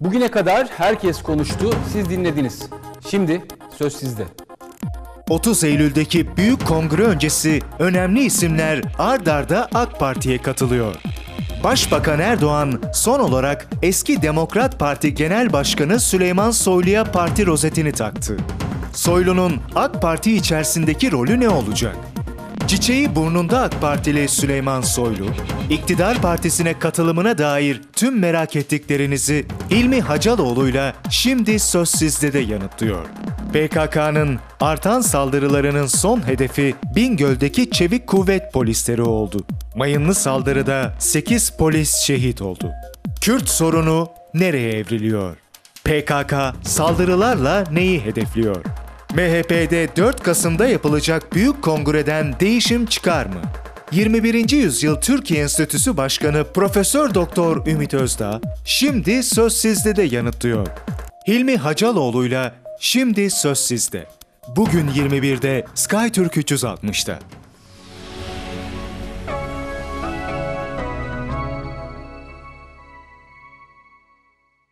Bugüne kadar herkes konuştu, siz dinlediniz. Şimdi söz sizde. 30 Eylül'deki büyük kongre öncesi önemli isimler ard arda AK Parti'ye katılıyor. Başbakan Erdoğan son olarak eski Demokrat Parti Genel Başkanı Süleyman Soylu'ya parti rozetini taktı. Soylu'nun AK Parti içerisindeki rolü ne olacak? Çiçeği burnunda AK Partili Süleyman Soylu, iktidar partisine katılımına dair tüm merak ettiklerinizi Hilmi Hacaloğlu'yla şimdi söz sizde de yanıtlıyor. PKK'nın artan saldırılarının son hedefi Bingöl'deki Çevik Kuvvet polisleri oldu. Mayınlı saldırıda 8 polis şehit oldu. Kürt sorunu nereye evriliyor? PKK saldırılarla neyi hedefliyor? MHP'de 4 Kasım'da yapılacak büyük kongreden değişim çıkar mı? 21. Yüzyıl Türkiye Enstitüsü Başkanı Profesör Doktor Ümit Özdağ şimdi söz sizde de yanıtlıyor. Hilmi Hacaloğlu'yla şimdi söz sizde. Bugün 21'de SkyTürk 360'da.